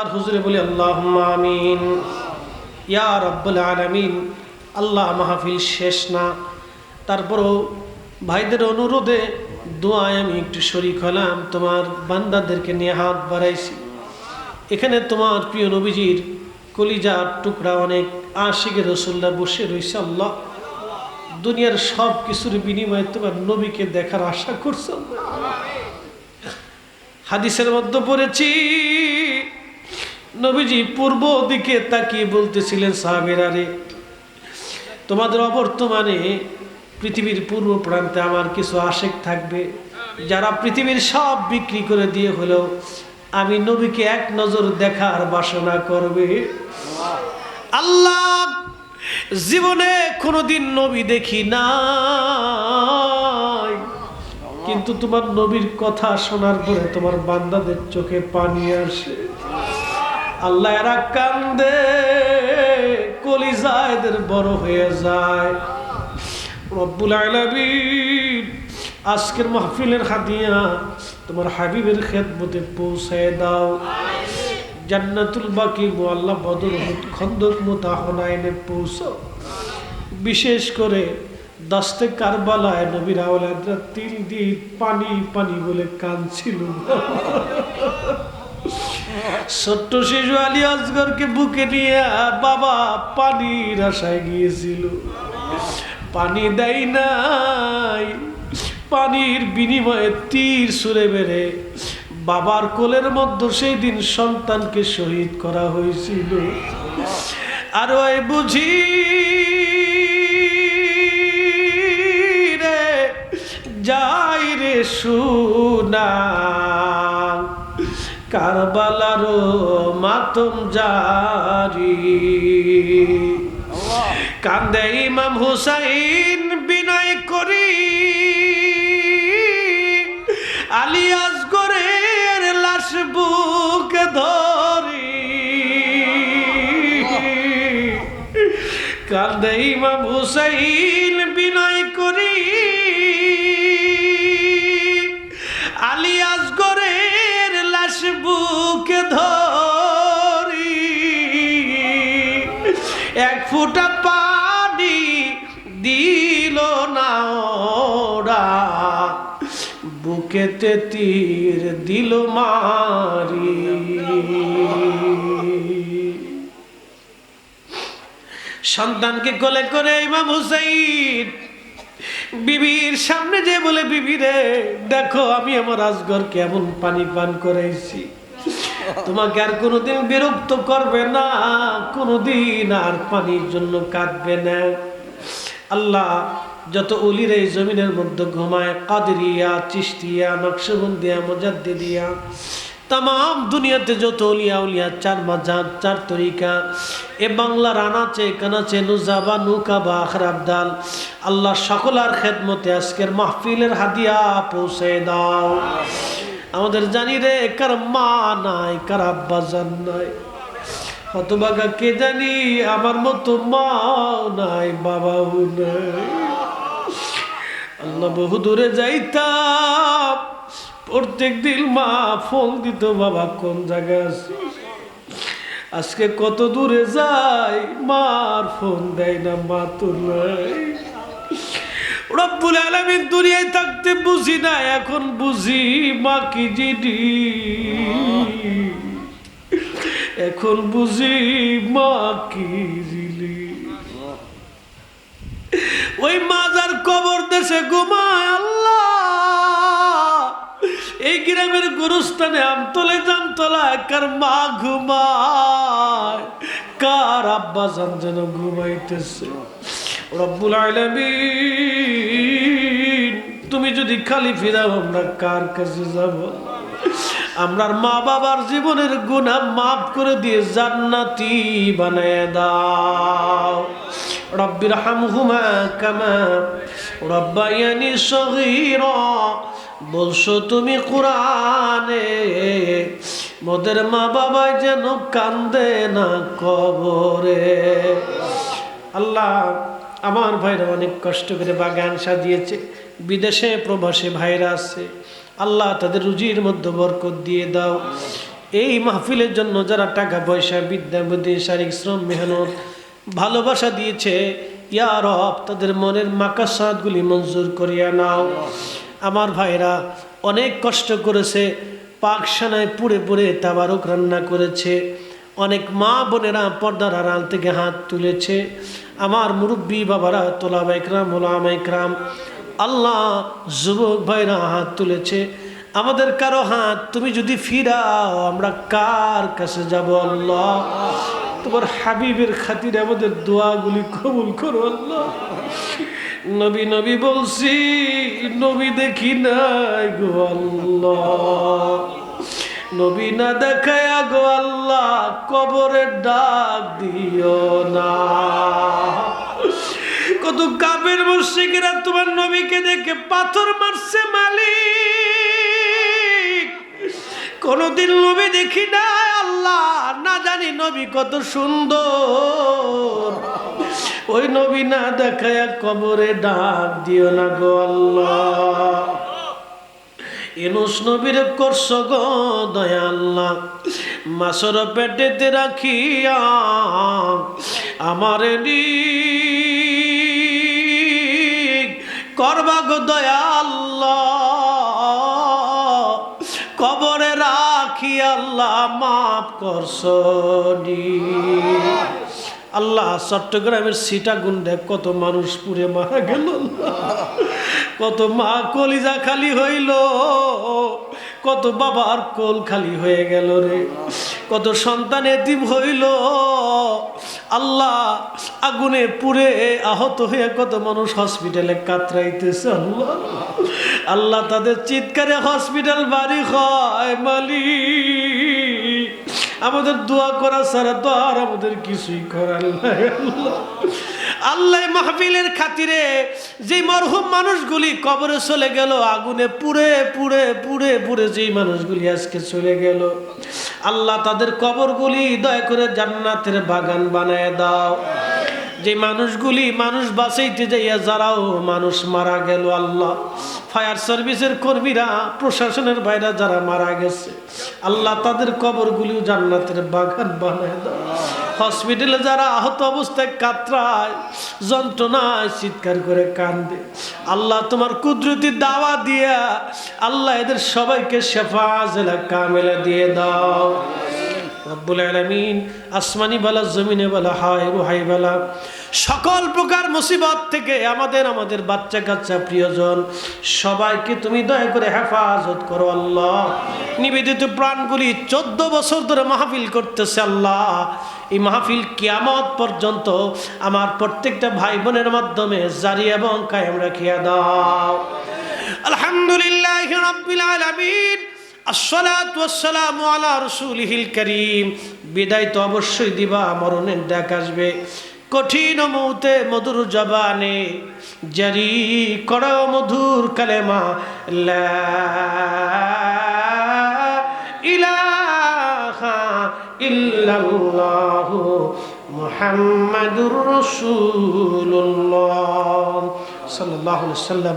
আর হুজুরে বলি আল্লাহ আমিন। ইয়া রব্বুল আলামিন, আল্লাহ মাহফিল শেষ না। তারপরও ভাইদের অনুরোধে দোয়ায় আমি একটু শরিক হলাম, তোমার বান্দাদেরকে নিয়ে হাত বাড়াইছি। এখানে তোমার প্রিয় নবীজির কলিজার টুকরা অনেক আশিকের রসুল্লাহ বসে রয়েছে, আল্লাহ। দুনিয়ার সব কিছুর বিনিময়ে তোমার নবীকে দেখার আশা করছ হাদিসের মধ্যে পড়েছি নবীজি পূর্ব দিকে তাকিয়ে বলতেছিলেন, সাহাবেরা তোমাদের অবর্তমানে পৃথিবীর পূর্ব প্রান্তে আমার কিছু আশেক থাকবে, যারা পৃথিবীর সব বিক্রি করে দিয়ে হলেও আমি নবীকে এক নজর দেখার বাসনা করবে। আল্লাহ জীবনে কোনোদিন নবী দেখি না কিন্তু তোমার নবীর কথা শোনার পরে তোমার বান্দাদের চোখে পানি আসে। আল্লাহ এরা কান্দে কলিজা এদের বড় হয়ে যায়। রব্বুল আলামিন, আজকের মাহফিলের হাদিয়া তোমার হাবিবের খেদমতে পৌঁছায় দাও। জান্নাতুল বাকি মোয়াল্লা বদর খন্দক মোতাহনায়নে পৌঁছো। বিশেষ করে দস্তে কারবালায় নবীর আওলাদরা তিল দিয়ে পানি পানি বলে কাঁদছিল। ছোট্ট শিশু আলী আসগরকে বুকে নিয়ে বাবা পানির আশায় গিয়েছিল। পানি দেয় নাই। পানির বিনিময়ে তীর সুরে বেড়ে বাবার কোলের মধ্যে সেই দিন সন্তানকে শহীদ করা হয়েছিল। আর ওই বুঝি রে, যাই রে সুনা। কারবালার মাতম জারি। কান্দে ইমাম হুসাইন বিনয় করি। আলী আসগরের লাশ বুক ধরি। কান্দে ইমাম হুসাইন বিনয় করি। আলী আসগরের লাশ বুকে ধরি। এক ফুটা পানি দিল না ওরা। বুকেতে তীর দিল মারি। সন্তানকে কোলে করে ইমাম হুসাইন বিবির সামনে যে বলে, বিবি রে, দেখো আমি আমার আজগর কেমন পানি পান করেছি। তোমাকে আর কোনোদিন বিরক্ত করবে না, কোনোদিন আর পানির জন্য কাঁদবে না। আল্লাহ যত অলির এই জমিনের মধ্যে ঘুমায়, কাদরিয়া চিস্তিয়া নকশবন্দিয়া, মজাদ্দিদিয়া তাম দুনিয়াতে যত অলিয়া উলিয়া, চার মাজার চার তরিকা। এ বাংলার আনাচে কানাচে নুজাবা নৌকা বা আখরাবদাল আল্লাহ সকলার খেদমতে আজকের মাহফিলের হাদিয়া পৌঁছে দাও। আমাদের জানি রে, কার মা নাই, কার আব্বা জান নাই। হতবাগা কে জানি, আমার মতো মাও নাই, বাবাও নাই। আল্লাহ বহু দূরে যাইতাম। প্রত্যেক দিন মা ফোন দিত, বাবা, কোন জায়গায় আছিস আজকে কত দূরে যাই, মার ফোন দেয় না, মা তো নাই। রব্বুল আলমিন দুনিয়ায় থাকতে বুঝি না, এখন বুঝি মা কি জিডি এখন বুঝি মা কি ওই মাজার কবর দেশে ঘুমায় এই গ্রামের গুরুস্থানে আমতলে জামতলায় কার মা ঘুমায়? কার আব্বা জান যেন ঘুমাইতেছে? রব্বুল আলামিন, তুমি যদি খালি ফিরাও আমরা কার কাছে যাব? আমরার মা বাবার জীবনের গুনাহ মাফ করে দিয়ে জান্নাতি বানায় দাও। রব্বির হামহুমা কামা রব্বায়ানি সগীরা বলছো তুমি কোরআনে, মোদের মা বাবা যেন কান্দে না কবরে। আল্লাহ আমার ভাইরা অনেক কষ্ট করে বাগান সাজিয়েছে, বিদেশে প্রবাসে ভাইরা আছে। আল্লাহ তাদের রুজির মধ্যে বরকত দিয়ে দাও। এই মাহফিলের জন্য যারা টাকা পয়সা, বিদ্যা, বুদ্ধি, শারীরিক শ্রম, মেহনত, ভালোবাসা দিয়েছে, ইয়া রব তাদের মনের মাকাসাদগুলি মঞ্জুর করিয়া নাও। আমার ভাইরা অনেক কষ্ট করেছে, পাকশানায় পুড়ে পুড়ে তাবারক রান্না করেছে, অনেক মা বোনেরা পর্দার আড়াল থেকে হাত তুলেছে, আমার মুরব্বী বাবারা, তোলাবা একরাম, ওলামা একরাম, আল্লাহ যুবক ভাইরা হাত তুলেছে, আমাদের কারও হাত তুমি যদি ফিরাও, আমরা কার কাছে যাব আল্লাহ? তোমার হাবিবের খাতিরে আমাদের দোয়াগুলি কবুল করো আল্লাহ। নবী নবী বলছি, নবী দেখি নাই গো আল্লাহ। নবী না দেখায় গো আল্লাহ, কবরের ডাক দিও না। কত কাবের মুশরিকেরা তোমার নবীকে দেখে পাথর মারছে মালিক। কোনদিন নবী দেখি না আল্লাহ, না জানি নবী কত সুন্দর। ওই নবী না দেখায় কবরে ডাক দিও না গো আল্লাহ। এনুস নবীর করছ গো দয়া আল্লাহ। মাসর পেটেতে রাখিয়া আমার করবা গো দয়া আল্লাহ। কবরে রাখি আল্লাহ, মাফ করছনি আল্লাহ চট্টগ্রামের সিটা গুন্ডে কত মানুষ পুড়ে মারা গেল। কত মা কলিজা খালি হইল। কত বাবার কোল খালি হয়ে গেল রে। কত সন্তান এতিম হইল। আল্লাহ আগুনে পুড়ে আহত হয়ে কত মানুষ হসপিটালে কাতরাইতেছে আল্লাহ। আল্লাহ তাদের চিৎকারে হসপিটাল বাড়ি হয়, মালিক। আমাদের দোয়া করা ছাড়া তো আর আমাদের কিছুই করার নাই। আল্লাহ মাহফিলের খাতিরে যে মরহুম মানুষগুলি কবরে চলে গেল, আগুনে পুড়ে পুড়ে পুড়ে পুড়ে যেই মানুষগুলি আজকে চলে গেল, আল্লাহ তাদের কবরগুলি দয়া করে জান্নাতের বাগান বানায় দাও। যে মানুষগুলি মানুষ বাঁচাইতে যাইয়া যারাও মানুষ মারা গেল, আল্লাহ। ফায়ার সার্ভিসের কর্মীরা, প্রশাসনের বাইরে যারা মারা গেছে, আল্লাহ তাদের কবরগুলিও জান্নাতের বাগান বানায় দাও। হসপিটালে যারা আহত অবস্থায় কাতরায়, যন্ত্রণায় চিৎকার করে কান্দে, আল্লাহ তোমার কুদরতি দাওয়া দিয়া, আল্লাহ এদের সবাইকে শেফা জেলা কামেলা দিয়ে দাও। রব্বুল আলমিন আসমানি বালা, জমিনে বালা, হায় রুহাই বালা। সকল প্রকার মুসিবত থেকে আমাদের আমাদের বাচ্চা কাচ্চা প্রিয়জন, সবাইকে তুমি দয়া করে হেফাজত করো আল্লাহ। নিবেদিত প্রাণগুলি চোদ্দ বছর ধরে মাহফিল করতেছে আল্লাহ। এই মাহফিল কিয়ামত পর্যন্ত আমার প্রত্যেকটা ভাই বোনের মাধ্যমে জারি এবং কায়েম রাখিয়া দাও। আলহামদুলিল্লাহ রব্বিল ওয়াসসালামু আলা কারীম। বিদায় তো অবশ্যই দিবা, মরণের ডাক আসবে। কঠিন মৌতে মধুর জবানে জারি করো মধুর কালেমা ইলাহা ইল্লাল্লাহু মুহাম্মাদুর সাল্লাল্লাহু আলাইহি ওয়াসাল্লাম।